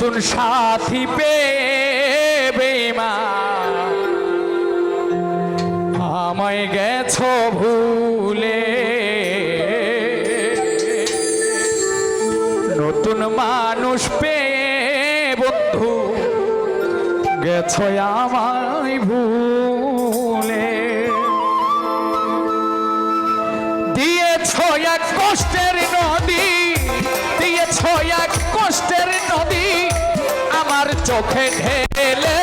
নতুন সাথী পেবে আমায় গেছ ভুলে। নতুন মানুষ পেয়ে বন্ধু, গেছ আমায় ভুলে। দিয়েছ এক কষ্টের নদী, দিয়েছ এক কষ্টের নদী। চোখে ঢেলে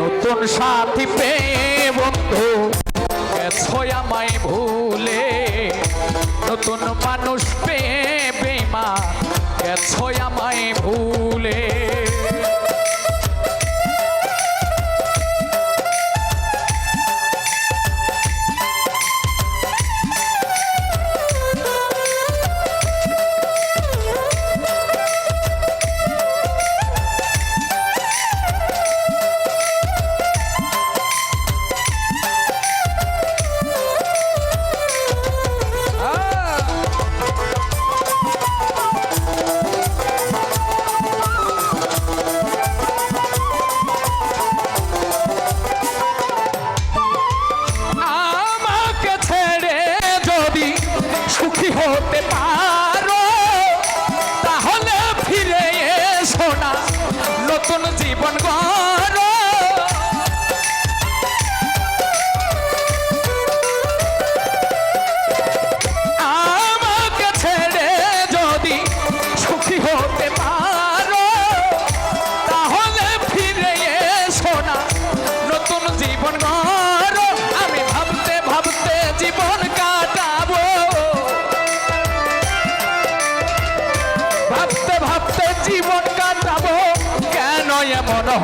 নতুন সাথী পেয়ে বন্ধু আমায় ভুলে। নতুন মানুষ পেয়ে বেমা গেছো আমায় ভুলে। হতে পারো।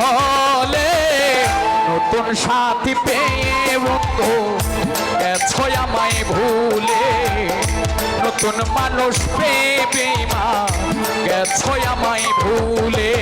হলে নতুন সাথী পেয়ে বন্ধু, গেছো আমায় ভুলে। নতুন মানুষ পেয়ে বেমা গেছো আমায় ভুলে।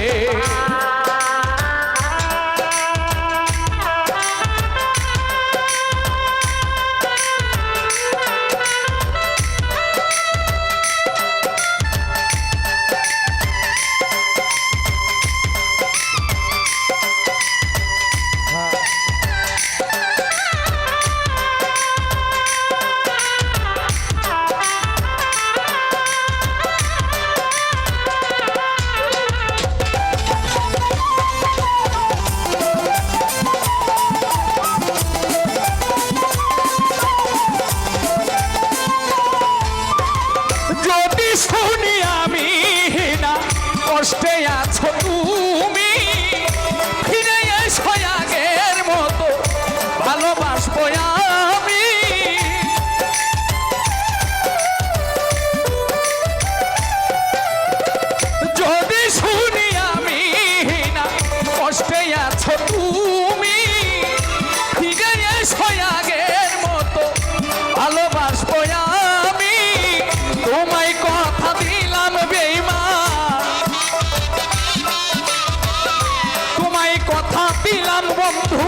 বন্ধু,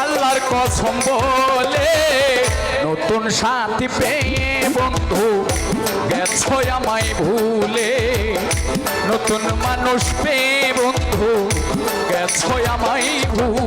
আল্লাহর কসম বলে নতুন সাথী পেয়ে বন্ধু, গেছো আমায় ভুলে। নতুন মানুষ পেয়ে বন্ধু, গেছো আমায় ভুলে।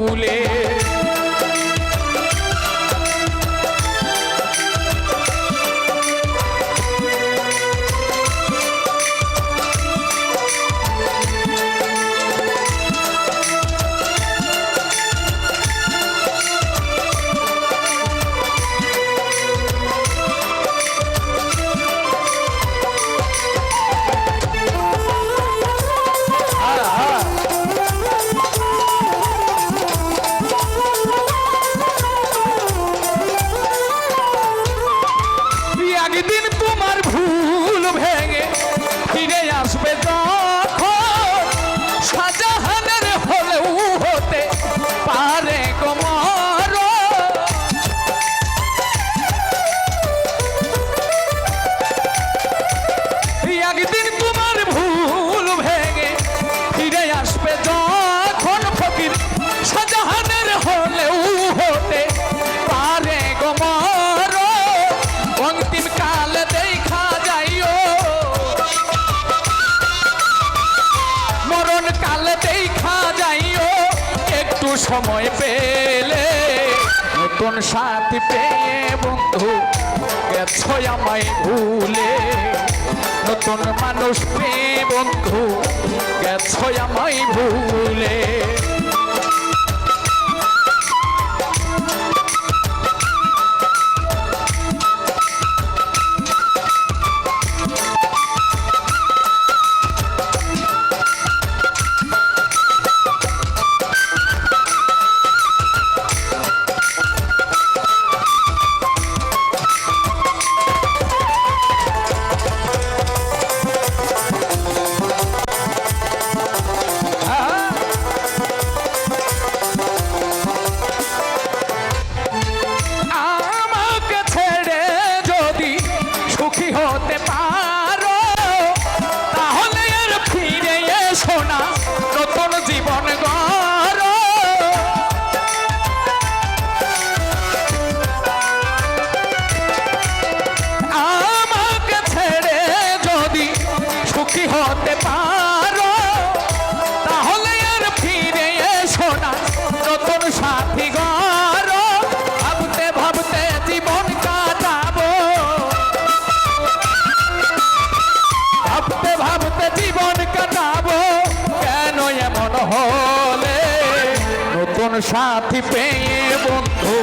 সময় পেলে নতুন সাথী পেয়ে বন্ধু গেছ আমায় ভুলে। নতুন মানুষ পেয়ে বন্ধু গেছ আমায় ভুলে। সাথী পেয়ে বন্ধু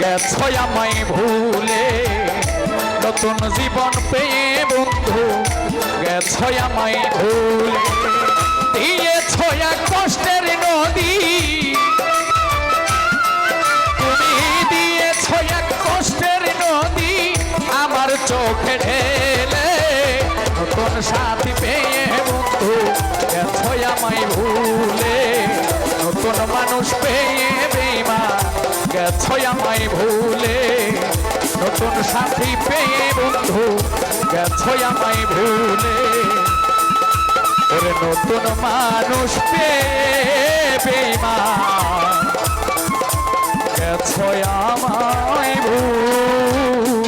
গেছো আমায় ভুলে। নতুন জীবন পেয়ে বন্ধু গেছো আমায় ভুলে। দিয়েছ এক কষ্টের নদী। তুমি দিয়ে ছয়া কষ্টের নদী। আমার চোখে ঢেলে নতুন সাথী পেয়ে নতুন মানুষ পেয়ে বেমা গেছো আমায় ভুলে, নতুন সাথী পেয়ে বন্ধু, গেছো আমায় ভুলে। নতুন মানুষ পেয়ে বেমা গেছো আমায় ভুলে।